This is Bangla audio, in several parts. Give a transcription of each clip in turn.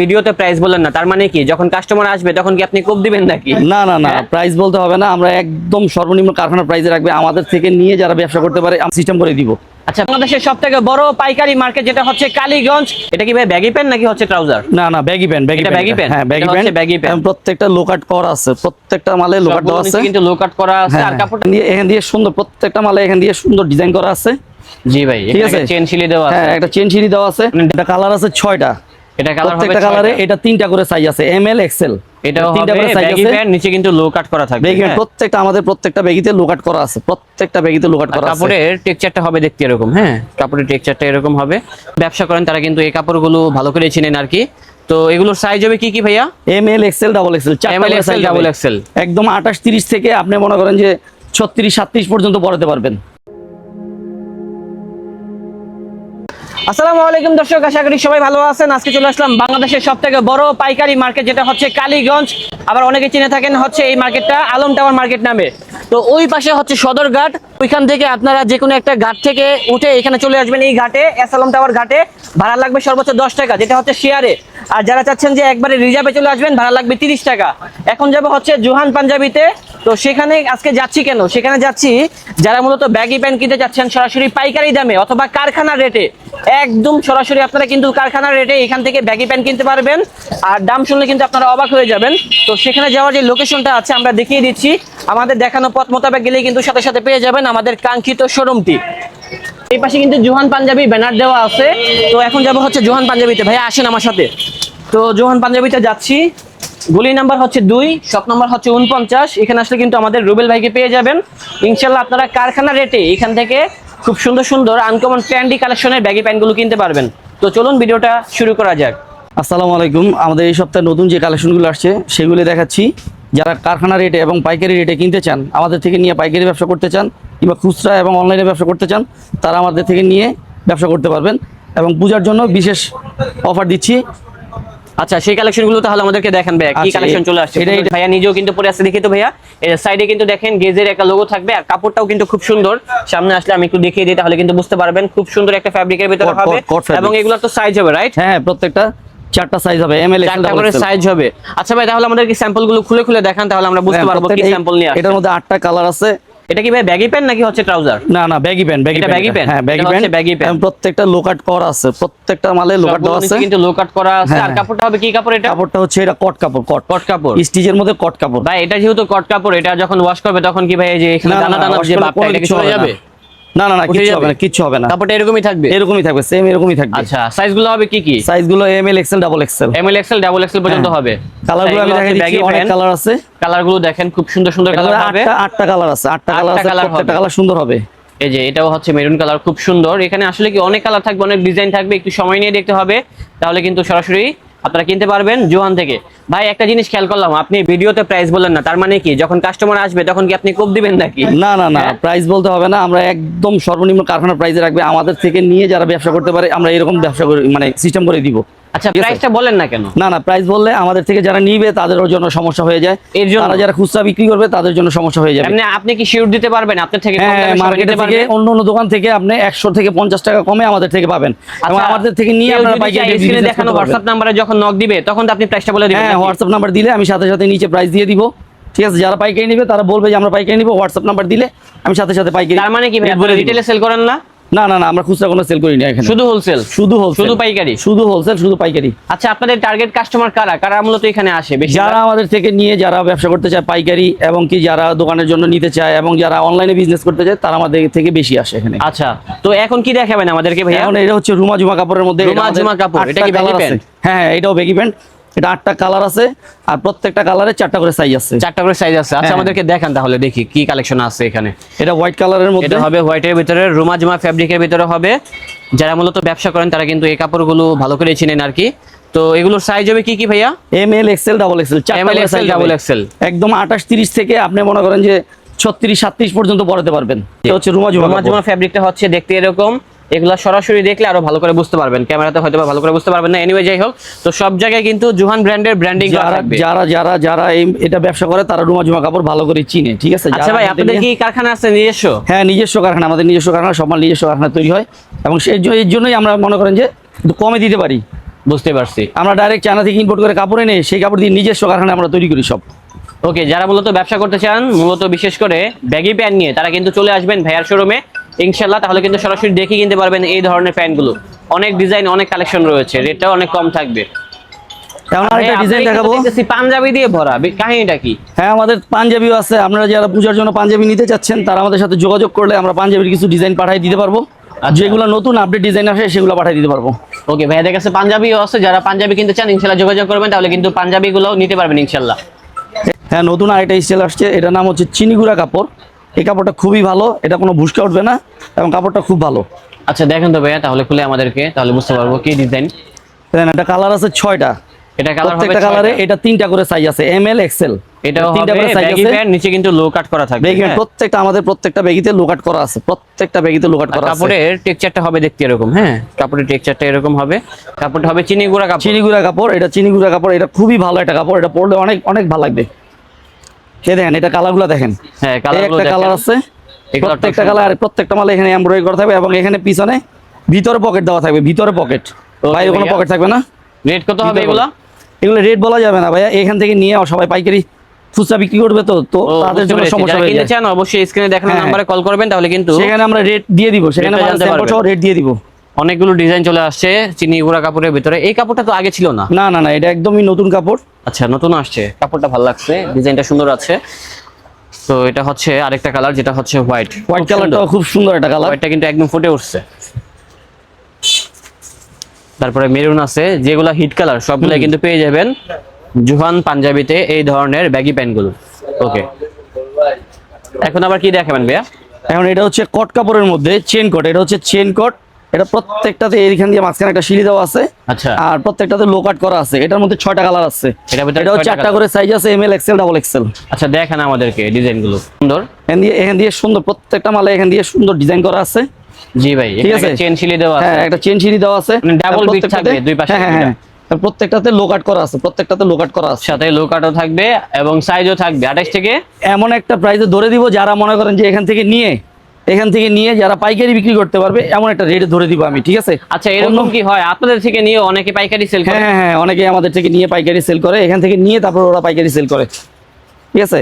ভিডিওতে প্রাইস বলেন না তার মানে কি? যখন কাস্টমার আসবে তখন কি আপনি কোপ দিবেন নাকি? না না না হ্যাঁ? প্রাইস বলতে হবে না আমরা একদম সর্বনিম্ন কারখানা প্রাইসে রাখবে আমাদের থেকে নিয়ে যারা ব্যবসা করতে পারে সিস্টেম করে দিব। আচ্ছা বাংলাদেশের সব থেকে বড় পাইকারি মার্কেট যেটা হচ্ছে কালীগঞ্জ এটা কি ভাই ব্যাগি প্যান্ট নাকি হচ্ছে ট্রাউজার না না baggy pant baggy baggy pant? হ্যাঁ ব্যাগি এটা হচ্ছে প্যান্ট প্রত্যেকটা লোকাট করা আছে প্রত্যেকটা মালে লোকাট দেওয়া আছে। কিন্তু লো কাট করা আছে হ্যাঁ আর কাপড় এখান দিয়ে এখান দিয়ে সুন্দর প্রত্যেকটা মালে এখান দিয়ে সুন্দর ডিজাইন করা আছে। জি ভাই ঠিক আছে? চেন শিলি দেওয়া আছে। হ্যাঁ একটা চেন সিঁড়ি দেওয়া আছে। এটা কালার আছে ছয়টা। এটা কালার হবে প্রত্যেকটা কালারে এটা তিনটা করে সাইজ আছে এম এল এক্সেল এটাও তিনটা করে সাইজ আছে। প্যান্ট নিচে কিন্তু লো কাট করা থাকবে ব্যাগি? প্রত্যেকটা আমাদের প্রত্যেকটা ব্যাগিতে লোকাট করা আছে প্রত্যেকটা ব্যাগিতে লোকাট আর করা আছে। কাপড়ের টেক্সচারটা হবে দেখতে এরকম হ্যাঁ। কাপড়ের টেক্সচারটা এরকম হবে। ব্যবসা করেন তারা কিন্তু এই কাপড়গুলো ভালো করে চিনেন আর কি। তো এগুলোর সাইজ হবে কি কি ভাইয়া? M L XL double XL M L XL double XL একদম আঠাশ তিরিশ থেকে আপনি মনে করেন যে ছত্রিশ সাতত্রিশ পর্যন্ত পড়াতে পারবেন। আসসালামু আলাইকুম দর্শক, আশা করি সবাই ভালো আছেন। আজকে চলে আসলাম বাংলাদেশের সব থেকে বড় পাইকারি মার্কেট, যেটা হচ্ছে কালীগঞ্জ। আবার অনেকে চিনে থাকেন হচ্ছে এই মার্কেটটা আলম টাওয়ার মার্কেট নামে। তো ওই পাশে হচ্ছে সদর ঘাট। ওইখান থেকে আপনারা যে কোনো একটা ঘাট থেকে উঠে এখানে চলে আসবেন এই ঘাটে, এস আলম টাওয়ার ঘাটে। ভাড়া লাগবে সর্বোচ্চ দশ টাকা, যেটা হচ্ছে শেয়ারে। আর যারা চাচ্ছেন যে একবারে রিজার্ভে চলে আসবেন, ভাড়া লাগবে তিরিশ টাকা। এখন যাব হচ্ছে জোহান পাঞ্জাবিতে। তো সেখানে আজকে যাচ্ছি কেন? সেখানে যাচ্ছি, যারা মূলত ব্যাগি প্যান্ট কিনতে যাচ্ছেন সরাসরি পাইকারি দামে অথবা কারখানার রেটে একদম সরাসরি আপনারা কিন্তু কারখানার রেটে এখান থেকে ব্যাগি প্যান্ট কিনতে পারবেন। আর দাম শুনলে কিন্তু আপনারা অবাক হয়ে যাবেন। তো সেখানে যাওয়ার যে লোকেশনটা আছে, আমরা দেখিয়ে দিচ্ছি। আমাদের দেখানো পথ মোতাবেক গেলেই কিন্তু সাথে সাথে পেয়ে যাবেন আমাদের কাঙ্ক্ষিত শোরুমটি এই পাশে কিন্তু জোহান পাঞ্জাবি ব্যানার দেওয়া আছে। তো এখন যাব হচ্ছে জোহান পাঞ্জাবিতে। ভাই আসেন আমার সাথে। তো জোহান পাঞ্জাবিতে যাচ্ছি। গুলি নাম্বার হচ্ছে দুই, শপ নাম্বার হচ্ছে উনপঞ্চাশ। এখানে আসলে কিন্তু আমাদের রুবেল ভাইকে পেয়ে যাবেন। ইনশাল্লাহ আপনারা কারখানা রেটে এখান থেকে খুব সুন্দর সুন্দর আনকমন ট্রেন্ডি কালেকশনের ব্যাগি প্যান্টগুলো কিনতে পারবেন। তো চলুন ভিডিওটা শুরু করা যাক। আসসালামু আলাইকুম। আমাদের এই সপ্তাহে নতুন যে কালেকশনগুলো আসছে, সেগুলো দেখাচ্ছি। যারা কারখানা রেটে এবং পাইকারি রেটে কিনতে চান আমাদের থেকে নিয়ে পাইকারি ব্যবসা করতে চান কিংবা খুচরা এবং অনলাইনে ব্যবসা করতে চান তারা আমাদের থেকে নিয়ে ব্যবসা করতে পারবেন এবং পূজার জন্য বিশেষ অফার দিচ্ছি। আচ্ছা সেই কালেকশনগুলো তাহলে আমাদেরকে দেখেন ভাইয়া কি আচ্ছা, কালেকশন চলে আসছে? ভাইয়া নিজেও কিন্তু পরে আসছে দেখি তো ভাইয়া। এর সাইডে কিন্তু দেখেন গেজের একটা লোগো থাকবে আর কাপড়টাও কিন্তু খুব সুন্দর। সামনে আসলে আমি একটু দেখিয়ে দিই তাহলে কিন্তু বুঝতে পারবেন খুব সুন্দর একটা ফ্যাব্রিকের ভিতরে হবে। এবং এগুলো তো সাইজ হবে রাইট হ্যাঁ হ্যাঁ প্রত্যেকটা। চারটা সাইজ হবে এম এল চারটা করে সাইজ হবে। আচ্ছা ভাই তাহলে আমাদের কি স্যাম্পলগুলো খুলে খুলে দেখান তাহলে আমরা বুঝতে পারব কি স্যাম্পল নিয়ে এটার মধ্যে আটটা কালার আছে। এটা কি ভাই ব্যাগি প্যান্ট নাকি হচ্ছে ট্রাউজার না না ব্যাগি প্যান্ট ব্যাগি এটা baggy pant? হ্যাঁ ব্যাগি হচ্ছে baggy প্যান্ট। প্রত্যেকটা লোকাট করা আছে। প্রত্যেকটা মালে লোকাট দেওয়া আছে। কিন্তু লো কাট করা আছে। আর হ্যাঁ। কাপড়টা হবে কি কাপড় এটা? কাপড়টা হচ্ছে এটা কট কাপড় কট কট কাপড়। স্টিচের মধ্যে কট কাপড়। ভাই এটা যেহেতু কট কাপড় এটা যখন ওয়াশ করবে তখন কি ভাই এই যে এখানে দানা দানা যে ভাবটা এটা কি চলে যাবে? না না না যাবে? হবে না কিচ্ছু হবে না। কাপড়টা এরকমই থাকবে? এরকমই থাকবে সেম এরকমই থাকবে। আচ্ছা সাইজগুলো হবে কি কি? সাইজগুলো M L XL double XL M L XL double XL পর্যন্ত হবে। কালারগুলো আমি দেখাই দিচ্ছি অনেক কালার আছে। কালারগুলো দেখেন খুব সুন্দর সুন্দর কালার হবে। আটটা আটটা কালার আছে আটটা কালার আছে প্রত্যেকটা কালার সুন্দর হবে। এই যে এটাও হচ্ছে মেরুন কালার খুব সুন্দর। এখানে আসলে কি অনেক কালার থাকবে অনেক ডিজাইন থাকবে একটু সময় নিয়ে দেখতে হবে। তাহলে কিন্তু সরাসরি আপনারা কিনতে পারবেন জোহান থেকে। ভাই একটা জিনিস খেয়াল করলাম আপনি ভিডিওতে প্রাইস বলেন না তার মানে কি যখন কাস্টমার আসবে তখন কি আপনি কোপ দিবেন নাকি? না না না হ্যাঁ? প্রাইস বলতে হবে না আমরা একদম সর্বনিম্ন কারখানা প্রাইসে রাখবে আমাদের থেকে নিয়ে যারা ব্যবসা করতে পারে আমরা এরকম ব্যবসা করে মানে সিস্টেম করে দিব। আচ্ছা প্রাইসটা বলেন না কেন? না না প্রাইস বললে আমাদের থেকে যারা নিবে তাদের জন্য সমস্যা হয়ে যায়। এর জন্য? যারা খুচরা বিক্রি করবে তাদের জন্য সমস্যা হয়ে যাবে। আপনি কি শিওর দিতে পারবেন? আপনার থেকে কম হ্যাঁ মার্কেটে থেকে অন্য অন্য দোকান থেকে আপনি একশো থেকে পঞ্চাশ টাকা কমে আমাদের থেকে পাবেন। আচ্ছা, আমাদের থেকে নিয়ে আপনারা পাইকারি দেখানো। হোয়াটসঅ্যাপ নাম্বারে যখন নক দিবে তখন আপনি প্রাইসটা বলে দিবেন হ্যাঁ হোয়াটসঅ্যাপ নাম্বার দিলে আমি সাথে সাথে নিচে প্রাইস দিয়ে দিব। ঠিক আছে যারা পাইকারি নিবে তারা বলবে যে আমরা পাইকারি নিব হোয়াটসঅ্যাপ নাম্বার দিলে আমি সাথে সাথে পাইকারি তার মানে কি। রিটেলে সেল করেন না? না না না আমরা খুচরা কোনো সেল করি না এখানে। শুধু হোলসেল শুধু হোলসেল শুধু পাইকারি? শুধু হোলসেল শুধু পাইকারি। আচ্ছা আপনাদের টার্গেট কাস্টমার কারা? কারা মূলত এখানে আসে বেশি যারা আমাদের থেকে নিয়ে যারা ব্যবসা করতে চায় পাইকারি এবং কি যারা দোকানের জন্য নিতে চায় এবং যারা অনলাইনে বিজনেস করতে চায় তারা আমাদের থেকে বেশি আসে এখানে। আচ্ছা তো এখন কি দেখাবেন আমাদেরকে ভাই এখন এটা হচ্ছে রুমা জুমা কাপড়ের মধ্যে রুমা জুমা কাপড়, এটা কি আছে। pant? হ্যাঁ হ্যাঁ এটাও বেগি প্যান্ট এটা আটটা কালার আছে আর প্রত্যেকটা কালারে চারটা করে সাইজ আছে। চারটা করে সাইজ আছে। আচ্ছা হ্যাঁ। আমাদেরকে দেখান তাহলে দেখি কি কালেকশন আছে এখানে। এটা হোয়াইট কালারের মধ্যে। এটা হবে হোয়াইটের ভিতরে রুমা জুমা ফ্যাব্রিকের ভিতরে হবে। যারা মূলত ব্যবসা করেন তারা কিন্তু এই কাপড়গুলো ভালো করে চিনেন আর কি। তো এগুলোর সাইজ হবে কি কি ভাইয়া? M L XL double XL M L XL, double XL একদম আঠাশ তিরিশ থেকে আপনি মনে করেন যে ছত্রিশ সাতত্রিশ পর্যন্ত পড়াতে পারবেন। এটা হচ্ছে রুমা জুমা রুমা কাপড়। জুমা ফ্যাব্রিকটা হচ্ছে দেখতে এরকম। এগুলা সরাসরি দেখলে আরও ভালো করে বুঝতে পারবেন। ক্যামেরাতে হয়তো ভালো করে বুঝতে পারবেন না। এনিওয়ে যাই হোক তো সব জায়গায় কিন্তু জুহান ব্র্যান্ডের ব্র্যান্ডিং করা যারা যারা যারা এটা ব্যবসা করে তারা রুমা জুমা কাপড় ভালো করে চিনে ঠিক আছে? আচ্ছা ভাই আপনাদের কি কারখানা আছে নিজস্ব? হ্যাঁ নিজস্ব কারখানা আমাদের নিজস্ব কারখানা সব নিজস্ব কারখানা তৈরি হয়। এবং এর জন্যই আমরা মনে করেন যে কমে দিতে পারি। বুঝতে পারছি। আমরা ডাইরেক্ট চায়না থেকে ইম্পোর্ট করে কাপড় এনে সেই কাপড় দিয়ে নিজস্ব কারখানা আমরা তৈরি করি সব। ওকে যারা মূলত ব্যবসা করতে চান মূলত বিশেষ করে ব্যাগি প্যান্ট নিয়ে তারা কিন্তু চলে আসবেন ভাইয়ার শোরুমে ইনশাল্লাহ তাহলে কিন্তু সরাসরি দেখে কিনতে পারবেন এই ধরনের প্যান্টগুলো। অনেক ডিজাইন অনেক কালেকশন রয়েছে রেটটাও অনেক কম থাকবে। পাঞ্জাবি দিয়ে ভরা কাহিনীটা কি? হ্যাঁ আমাদের পাঞ্জাবিও আছে আপনারা যারা পূজার জন্য পাঞ্জাবি নিতে চাচ্ছেন তারা আমাদের সাথে যোগাযোগ করলে আমরা পাঞ্জাবির কিছু ডিজাইন পাঠিয়ে দিতে পারব। আর যেগুলো নতুন আপডেট ডিজাইন আসে সেগুলো পাঠিয়ে দিতে পারব। ওকে ভাইয়াদের কাছে পাঞ্জাবিও আছে যারা পাঞ্জাবি কিনতে চান ইনশাল্লাহ যোগাযোগ করবেন তাহলে কিন্তু পাঞ্জাবিগুলোও নিতে পারবেন ইনশাল্লাহ হ্যাঁ নতুন আরেকটা স্টাইল আসছে এটার নাম হচ্ছে চিনিগুড়া কাপড়। এই কাপড়টা খুবই ভালো এটা কোনো ভুসকা উঠবে না এবং কাপড়টা খুব ভালো। আচ্ছা দেখেন তো ভাইয়া তাহলে খুলে আমাদেরকে তাহলে বুঝতে পারব কি ডিজাইন দেখেন এটা কালার আছে ছয়টা। এটা কালার প্রত্যেকটা কালারে এটা তিনটা করে সাইজ আছে এম এল এক্সেল এটাও তিনটা করে সাইজ আছে। প্যান্ট নিচে কিন্তু লো কাট করা থাকবে হ্যাঁ? প্রত্যেকটা আমাদের প্রত্যেকটা করা আছে প্রত্যেকটা বেগিতে লোকাট আর করা আছে। কাপড়ের টেক্সচারটা হবে দেখতে এরকম হ্যাঁ। কাপড়ের টেক্সচারটা এরকম হবে। কাপড়টা হবে চিনি গুঁড়া কাপড়। চিনিগুড়া কাপড় এটা চিনিগুড়া কাপড় এটা খুবই ভালো একটা কাপড় এটা পরলে অনেক অনেক ভালো লাগবে। এ দেখেন এটা কালারগুলো দেখেন। হ্যাঁ কালারগুলো একটা কালার আছে প্রত্যেকটা কালার প্রত্যেকটা মালে এখানে এমব্রয়ডারি করা থাকবে এবং এখানে পিছনে ভিতরে পকেট দেওয়া থাকবে ভিতরে পকেট Okay কোনো পকেট থাকবে না? রেট কত হবে এগুলো? এগুলো রেট বলা যাবে না ভাইয়া। এখান থেকে নিয়ে সবাই পাইকারি খুচরা বিক্রি করবে তো তো তাদের জন্য সমস্যা হয়ে কিনতে যায় অবশ্যই স্ক্রিনে দেখানো হ্যাঁ, নাম্বারে কল করবেন তাহলে কিন্তু সেখানে আমরা রেট দিয়ে দিব সেখানে। রেট দিয়ে দিব। অনেকগুলো ডিজাইন চলে আসছে চিনি গুঁড়া কাপড়ের ভিতরে। এই কাপড়টা তো আগে ছিল না। না না না এটা একদমই নতুন কাপড়। আচ্ছা নতুন আসছে। কাপড়টা ভালো লাগছে ডিজাইনটা সুন্দর আছে। তো এটা হচ্ছে আরেকটা কালার যেটা হচ্ছে হোয়াইট হোয়াইট কালারটাও খুব সুন্দর একটা কালার হোয়াইটটা কিন্তু একদম ফুটে উঠছে। তারপরে মেরুন আছে যেগুলো হিট কালার সবগুলো কিন্তু পেয়ে যাবেন জুহান পাঞ্জাবিতে এই ধরনের ব্যাগি প্যান্টগুলো ওকে এখন আবার কি দেখাবেন ভাইয়া? এখন এটা হচ্ছে কট কাপড়ের মধ্যে চেন কট এটা হচ্ছে চেন কট এটা প্রত্যেকটাতে এইখান দিয়ে মাঝখানে একটা সিঁড়ি দেওয়া আছে। আচ্ছা। আর প্রত্যেকটাতে লো কাট করা আছে। এটার মধ্যে ছয়টা কালার আছে। এটাও চারটা করে সাইজ আছে M L XL double XL আচ্ছা দেখেন আমাদেরকে ডিজাইনগুলো সুন্দর? এখান দিয়ে এখান দিয়ে সুন্দর প্রত্যেকটা মালে এখান দিয়ে সুন্দর ডিজাইন করা আছে। জি ভাই ঠিক আছে? চেন সিলি দেওয়া আছে। হ্যাঁ একটা চেন সিঁড়ি দেওয়া আছে। মানে beat প্রত্যেকটাতে- থাকবে দুই পাশে হ্যাঁ হ্যাঁ হ্যাঁ। প্রত্যেকটাতে লো কাট করা আছে প্রত্যেকটাতে লো কাট করা আছে। সাথে লো কাটও থাকবে এবং সাইজও থাকবে। আঠাশ থেকে এমন একটা প্রাইসে ধরে দিব যারা মনে করেন যে এখান থেকে নিয়ে এখান থেকে নিয়ে যারা পাইকারি বিক্রি করতে পারবে এমন একটা রেটে ধরে দিব আমি ঠিক আছে? আচ্ছা এরকম কি হয়? আপনাদের থেকে নিয়ে অনেকে পাইকারি সেল করে? হ্যাঁ হ্যাঁ হ্যাঁ অনেকে আমাদের থেকে নিয়ে পাইকারি সেল করে এখান থেকে নিয়ে তারপর ওরা পাইকারি সেল করে ঠিক আছে?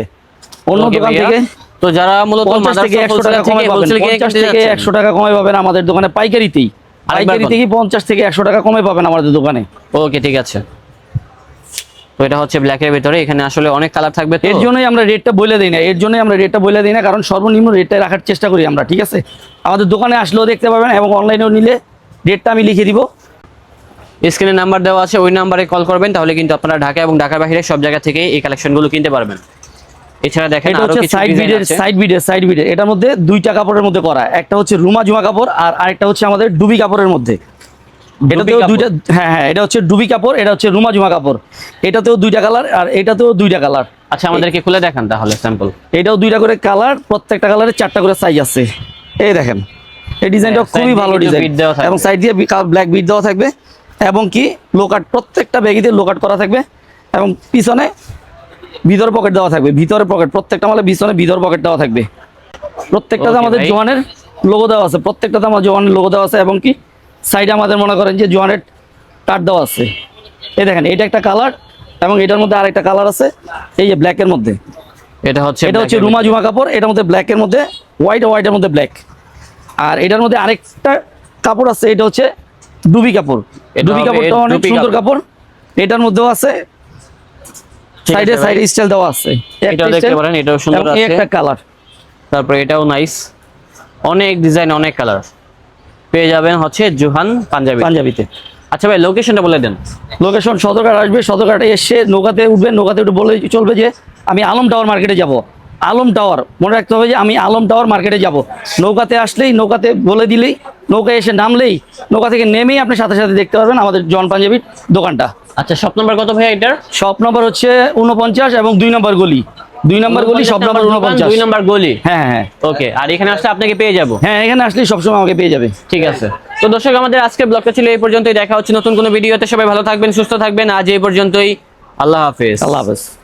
অন্য দোকান থেকে তো যারা মূলত পঞ্চাশ থেকে মাদ্রাসা একশো wholesale টাকা কমে পাবেন wholesale কিনে পঞ্চাশ কিনতে থেকে যাচ্ছেন। একশো টাকা কমে পাবেন আমাদের দোকানে পাইকারিতেই। পাইকারি। থেকে পঞ্চাশ থেকে একশো টাকা কমে পাবেন আমাদের দোকানে। ওকে ঠিক আছে। তো এটা হচ্ছে ব্ল্যাকের ভিতরে এখানে আসলে অনেক কালার থাকবে এর জন্যই আমরা রেটটা বলে দিই না এর জন্যই আমরা রেটটা বলে দিই না কারণ সর্বনিম্ন রেটটা রাখার চেষ্টা করি আমরা ঠিক আছে? আমাদের দোকানে আসলেও দেখতে পাবেন এবং অনলাইনেও নিলে রেটটা আমি লিখে দিব। স্ক্রিনে নাম্বার দেওয়া আছে ওই নাম্বারে কল করবেন তাহলে কিন্তু আপনারা ঢাকা এবং ঢাকার বাইরে সব জায়গা থেকে এই কালেকশনগুলো কিনতে পারবেন। এছাড়া দেখেন এটা হচ্ছে সাইড বিডের সাইড বিডের সাইড বিডের এটার মধ্যে দুইটা কাপড়ের মধ্যে করা একটা হচ্ছে রুমা জুমা কাপড় আর আরেকটা হচ্ছে আমাদের ডুবি কাপড়ের মধ্যে। এটাতেও দুইটা হ্যাঁ হ্যাঁ এটা হচ্ছে ডুবি কাপড় এটা হচ্ছে রুমা জুমা কাপড়। এটাতেও দুইটা কালার আর এটাতেও দুইটা কালার। আচ্ছা আমাদেরকে খুলে দেখান তাহলে স্যাম্পল এটাও দুইটা করে কালার প্রত্যেকটা কালারের চারটা করে সাইজ আছে। এই দেখেন এই ডিজাইনটা হ্যাঁ, খুবই ভালো ডিজাইন। এবং সাইড দিয়ে ব্ল্যাক বিট দেওয়া থাকবে। এবং কি লোকাট প্রত্যেকটা ব্যাগিতে লোকাট করা থাকবে। এবং পিছনে ভিতর পকেট দেওয়া থাকবে ভিতরে পকেট প্রত্যেকটা মালে পিছনে ভিতর পকেট দেওয়া থাকবে। প্রত্যেকটাতে আমাদের জোয়ানের লোগো দেওয়া আছে প্রত্যেকটাতে আমার জোয়ানের লোগো দেওয়া আছে এবং কি সাইডে আমাদের মনে করেন যে জোয়ানের কাট দেওয়া আছে। এই দেখেন এটা একটা কালার এবং এটার মধ্যে আরেকটা কালার আছে এই যে ব্ল্যাকের মধ্যে। এটা হচ্ছে এটা হচ্ছে রুমা জুমা কাপড় এটার মধ্যে ব্ল্যাকের মধ্যে হোয়াইট হোয়াইটের মধ্যে ব্ল্যাক আর এটার মধ্যে আরেকটা কাপড় আছে এটা হচ্ছে ডুবি কাপড়। ডুবি কাপড়টা অনেক সুন্দর কাপড়। এটার মধ্যেও আছে সাইডে সাইডে স্টাইল দেওয়া আছে। এটা দেখতে পারেন, এটাও সুন্দর আছে। একটা কালার তারপর এটাও নাইস অনেক ডিজাইন অনেক কালার পেয়ে যাবেন হচ্ছে জুহান পাঞ্জাবি। পাঞ্জাবিতে। আচ্ছা ভাই লোকেশনটা বলে দেন। লোকেশন সদরঘাট আসবে সদরঘাটে এসে নৌকাতে উঠবে নৌকাতে উঠে বলে চলবে যে আমি আলম টাওয়ার মার্কেটে যাব। আলম টাওয়ার মনে রাখতে হবে যে আমি আলম টাওয়ার মার্কেটে যাব। নৌকাতে আসলেই নৌকাতে বলে দিলেই নৌকায় এসে নামলেই নৌকা থেকে নেমেই আপনি সাথে সাথে দেখতে পারবেন আমাদের জন পাঞ্জাবির দোকানটা। আচ্ছা শপ নম্বর কত ভাই এটার? শপ নম্বর হচ্ছে উনপঞ্চাশ এবং দুই নম্বর গলি। দুই নম্বর গলি সব নম্বর উনপঞ্চাশ। দুই নাম্বার গলি? হ্যাঁ হ্যাঁ। ওকে আর এখানে আসলে আপনাকে পেয়ে যাব? হ্যাঁ এখানে আসলে সবসময় আমাকে পেয়ে যাবে। ঠিক আছে। তো দর্শক আমাদের আজকের ব্লগটা ছিল এই পর্যন্তই। দেখা হচ্ছে নতুন কোনো ভিডিওতে। সবাই ভালো থাকবেন সুস্থ থাকবেন। আজ এই পর্যন্তই। আল্লাহ হাফেজ। আল্লাহ হাফেজ।